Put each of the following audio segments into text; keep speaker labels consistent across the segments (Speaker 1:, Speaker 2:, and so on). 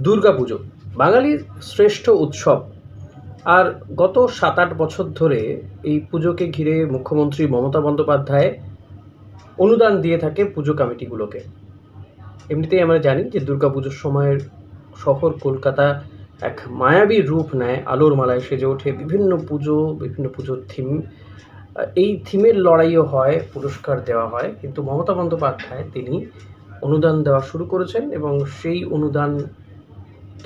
Speaker 1: দুর্গাপুজো বাঙালির শ্রেষ্ঠ উৎসব। আর গত সাত আট বছর ধরে এই পুজোকে ঘিরে মুখ্যমন্ত্রী মমতা বন্দ্যোপাধ্যায় অনুদান দিয়ে থাকে পুজো কমিটিগুলোকে। এমনিতেই আমরা জানি যে দুর্গাপুজোর সময়ের শহর কলকাতা এক মায়াবী রূপ নেয়, আলোর মালায় সেজে ওঠে, বিভিন্ন পুজো, বিভিন্ন পুজোর থিম। এই থিমের লড়াইও হয়, পুরস্কার দেওয়া হয়। কিন্তু মমতা বন্দ্যোপাধ্যায় তিনি অনুদান দেওয়া শুরু করেছেন এবং সেই অনুদান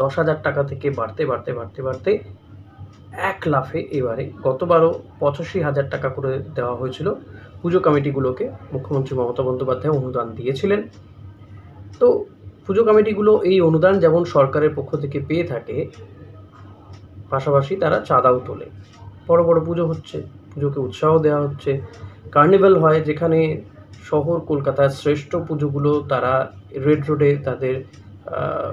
Speaker 1: দশ হাজার টাকা থেকে বাড়তে বাড়তে বাড়তে বাড়তে এক লাফে এবারে গতবারও পঁচাশি হাজার টাকা করে দেওয়া হয়েছিল। পুজো কমিটিগুলোকে মুখ্যমন্ত্রী মমতা বন্দ্যোপাধ্যায় অনুদান দিয়েছিলেন। তো পুজো কমিটিগুলো এই অনুদান যেমন সরকারের পক্ষ থেকে পেয়ে থাকে, পাশাপাশি তারা চাঁদাও তোলে। বড় বড় পুজো হচ্ছে, পুজোকে উৎসাহ দেওয়া হচ্ছে। কার্নিভ্যাল হয় যেখানে শহর কলকাতার শ্রেষ্ঠ পুজোগুলো তারা রেড রোডে তাদের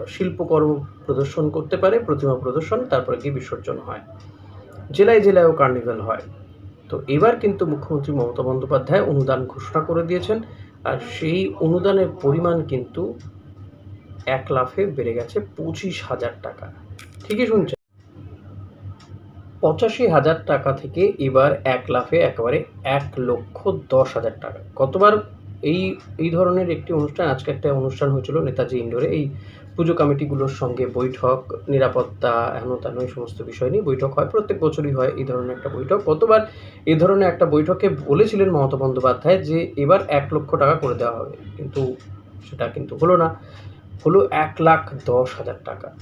Speaker 1: শিল্পকর্ম প্রদর্শন করতে পারে, প্রতিমা প্রদর্শন, তারপরে গিয়ে বিসর্জন হয়। জেলায় জেলায়ও কার্নিভ্যাল হয়। তো এবার কিন্তু মুখ্যমন্ত্রী মমতা বন্দ্যোপাধ্যায় অনুদান ঘোষণা করে দিয়েছেন, আর সেই অনুদানের পরিমাণ কিন্তু এক লাফে বেড়ে গেছে পঁচিশ হাজার টাকা। ঠিকই শুনছেন? পঁচাশি হাজার টাকা থেকে এবার এক লাফে একেবারে এক লক্ষ দশ হাজার টাকা। গতবার এই এই ধরনের একটি অনুষ্ঠান, আজকে একটা অনুষ্ঠান হয়েছিল নেতাজি ইন্ডোরে এই পুজো কমিটিগুলোর সঙ্গে বৈঠক, নিরাপত্তা হেন তেন এই সমস্ত বিষয় নিয়ে বৈঠক হয়। প্রত্যেক বছরই হয় এই ধরনের একটা বৈঠক। গতবার এই ধরনের একটা বৈঠকে বলেছিলেন মমতা বন্দ্যোপাধ্যায় যে, এবার এক লক্ষ টাকা করে দেওয়া হবে। কিন্তু সেটা কিন্তু হলো না। হলো এক লাখ দশ হাজার টাকা।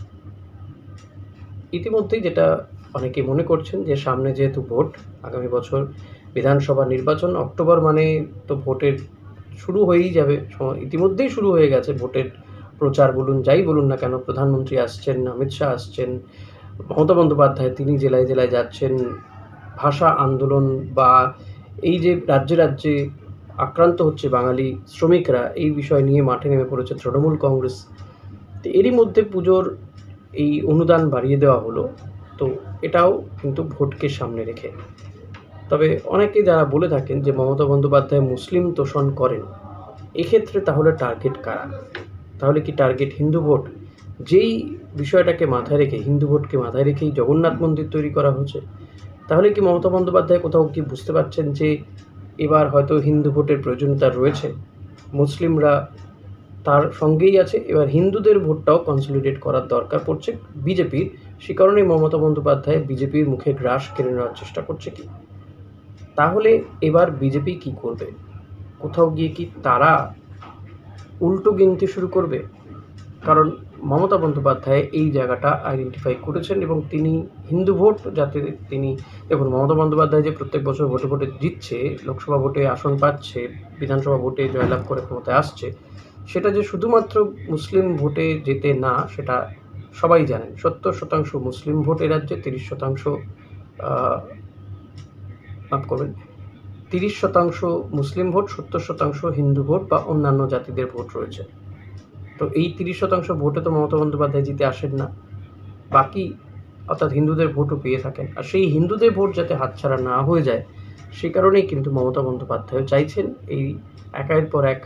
Speaker 1: ইতিমধ্যেই যেটা অনেকে মনে করছেন যে, সামনে যেহেতু ভোট, আগামী বছর বিধানসভা নির্বাচন, অক্টোবর মানে তো ভোটের শুরু হয়েই যাবে। ইতিমধ্যেই শুরু হয়ে গেছে ভোটের প্রচার, বলুন যাই বলুন না কেন। প্রধানমন্ত্রী আসছেন, অমিত শাহ আসছেন, মমতা বন্দ্যোপাধ্যায়, তিনি জেলায় জেলায় যাচ্ছেন। ভাষা আন্দোলন বা এই যে রাজ্যে রাজ্যে আক্রান্ত হচ্ছে বাঙালি শ্রমিকরা, এই বিষয় নিয়ে মাঠে নেমে পড়েছে তৃণমূল কংগ্রেস। তো এরই মধ্যে পুজোর এই অনুদান বাড়িয়ে দেওয়া হলো। তো এটাও কিন্তু ভোটকে সামনে রেখে। তবে অনেকে যারা বলে থাকেন যে মমতা বন্দ্যোপাধ্যায় মুসলিম তোষণ করেন, এক্ষেত্রে তাহলে টার্গেট কারা? তাহলে কি টার্গেট হিন্দু ভোট? যেই বিষয়টাকে মাথায় রেখে, হিন্দু ভোটকে মাথায় রেখেই জগন্নাথ মন্দির তৈরি করা হয়েছে, তাহলে কি মমতা বন্দ্যোপাধ্যায় কোথাও কি বুঝতে পারছেন যে এবার হয়তো হিন্দু ভোটের প্রয়োজনীয়তা রয়েছে? মুসলিমরা তার সঙ্গেই আছে, এবার হিন্দুদের ভোটটাও কনসলিডেট করার দরকার পড়ছে, বিজেপির, সে কারণেই মমতা বন্দ্যোপাধ্যায় বিজেপির মুখে গ্রাস কেড়ে নেওয়ার চেষ্টা করছে কি? তাহলে এবার বিজেপি কি করবে? কোথাও গিয়ে কি তারা উল্টো গিনতে শুরু করবে? কারণ মমতা বন্দ্যোপাধ্যায় এই জায়গাটা আইডেন্টিফাই করেছেন এবং তিনি হিন্দু ভোট, যাতে তিনি দেখুন, মমতা বন্দ্যোপাধ্যায় যে প্রত্যেক বছর ভোটে ভোটে জিতছে, লোকসভা ভোটে আসন পাচ্ছে, বিধানসভা ভোটে জয়লাভ করে ক্ষমতায় আসছে, সেটা যে শুধুমাত্র মুসলিম ভোটে যেতে না, সেটা সবাই জানেন। সত্তর শতাংশ মুসলিম ভোট এ রাজ্যে, তিরিশ শতাংশ মাফ করবেন তিরিশ শতাংশ মুসলিম ভোট, সত্তর শতাংশ হিন্দু ভোট বা অন্যান্য জাতিদের ভোট রয়েছে। তো এই তিরিশ শতাংশ ভোটে তো মমতা বন্দ্যোপাধ্যায় জিতে আসেন না। বাকি অর্থাৎ হিন্দুদের ভোটও পেয়ে থাকেন। আর সেই হিন্দুদের ভোট যাতে হাতছাড়া না হয়ে যায়, সে কারণেই কিন্তু মমতা বন্দ্যোপাধ্যায় চাইছেন এই একের পর এক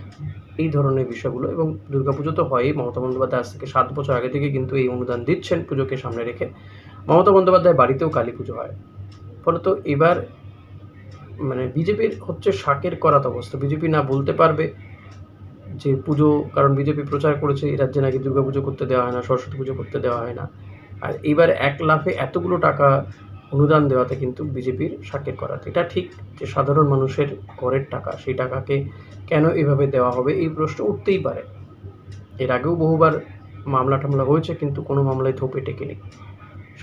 Speaker 1: এই ধরনের বিষয়গুলো এবং দুর্গাপুজো তো হয়ই। মমতা বন্দ্যোপাধ্যায় আজ থেকে সাত বছর আগে থেকে কিন্তু এই অনুদান দিচ্ছেন পুজোকে সামনে রেখে। মমতা বন্দ্যোপাধ্যায় বাড়িতেও কালী পুজো হয়। ফলত এবার মানে বিজেপির হচ্ছে শাকের করাত অবস্থা। বিজেপি না বলতে পারবে যে পুজো, কারণ বিজেপি প্রচার করেছে এই রাজ্যে নাকি দুর্গা পুজো করতে দেওয়া হয় না, সরস্বতী পুজো করতে দেওয়া হয় না। আর এইবার এক লাফে এতগুলো টাকা অনুদান দেওয়াতে কিন্তু বিজেপির শাকের করাতে। এটা ঠিক যে সাধারণ মানুষের করের টাকা, সেই টাকাকে কেন এভাবে দেওয়া হবে এই প্রশ্ন উঠতেই পারে। এর আগেও বহুবার মামলা টামলা হয়েছে, কিন্তু কোনো মামলায় থোপে টেকেনি।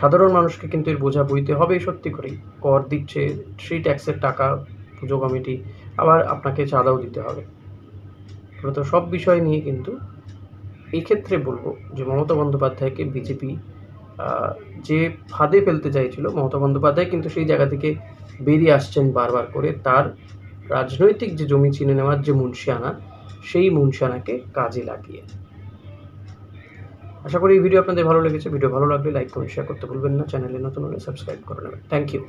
Speaker 1: সাধারণ মানুষকে কিন্তু এর বোঝা বইতে হবেই সত্যি করেই। কর দিচ্ছে সেই ট্যাক্সের টাকা, পুজো কমিটি, আবার আপনাকে চাঁদাও দিতে হবে। মূলত সব বিষয় নিয়ে কিন্তু এই ক্ষেত্রে বলব যে মমতা বন্দ্যোপাধ্যায়কে বিজেপি যে ফাঁদে ফেলতে চাইছিল, মমতা বন্দ্যোপাধ্যায় কিন্তু সেই জায়গা থেকে বেরিয়ে আসছেন বারবার করে। তার রাজনৈতিক যে জমি, চিনে নেওয়ার যে মুন্সিয়ানা, সেই মুন্সিয়ানাকে কাজে লাগিয়ে। আশা করি এই ভিডিও আপনাদের ভালো লেগেছে। ভিডিও ভালো লাগলে লাইক কমেন্ট শেয়ার করতে ভুলবেন না। চ্যানেলে নতুন হলে সাবস্ক্রাইব করে নেবেন। Thank you